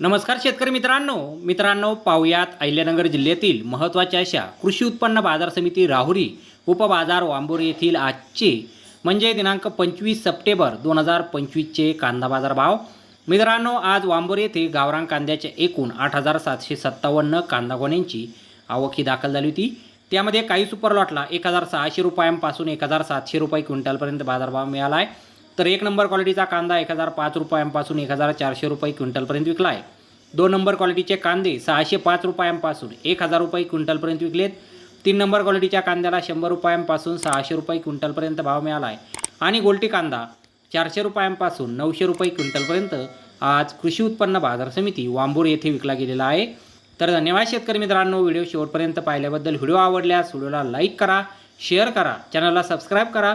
नमस्कार शेतकरी मित्रांनो. मित्रांनो पाहुयात अहिल्यानगर जिल्ह्यातील महत्त्वाच्या अशा कृषी उत्पन्न बाजार समिती राहुरी उपबाजार वांबोर येथील आजचे म्हणजे दिनांक पंचवीस सप्टेंबर दोन हजार पंचवीसचे कांदा बाजार भाव मित्रांनो आज वांबोर येथे गावरान कांद्याच्या एकूण आठ हजार सातशे सत्तावन्न कांदा गोण्यांची आवक ही दाखल झाली होती. त्यामध्ये काही सुपर लॉटला एक हजार सहाशे रुपयांपासून एक हजार सातशे रुपये क्विंटलपर्यंत बाजारभाव मिळाला आहे. तर एक नंबर क्वालिटीचा कांदा एक हजार पाच रुपयांपासून एक हजार चारशे रुपये क्विंटलपर्यंत विकला आहे दोन नंबर क्वालिटीचे कांदे सहाशे पाच रुपयांपासून एक हजार रुपये क्विंटलपर्यंत विकलेत. तीन नंबर क्वालिटीच्या कांद्याला शंभर रुपयांपासून सहाशे रुपये क्विंटलपर्यंत भाव मिळाला आहे आणि गोल्टी कांदा चारशे रुपयांपासून नऊशे रुपये क्विंटलपर्यंत आज कृषी उत्पन्न बाजार समिती वांबूर येथे विकला गेलेला आहे. तर धन्यवाद शेतकरी मित्रांनो व्हिडिओ शेवटपर्यंत पाहिल्याबद्दल व्हिडिओ आवडल्यास व्हिडिओला लाईक करा शेअर करा चॅनलला सबस्क्राईब करा.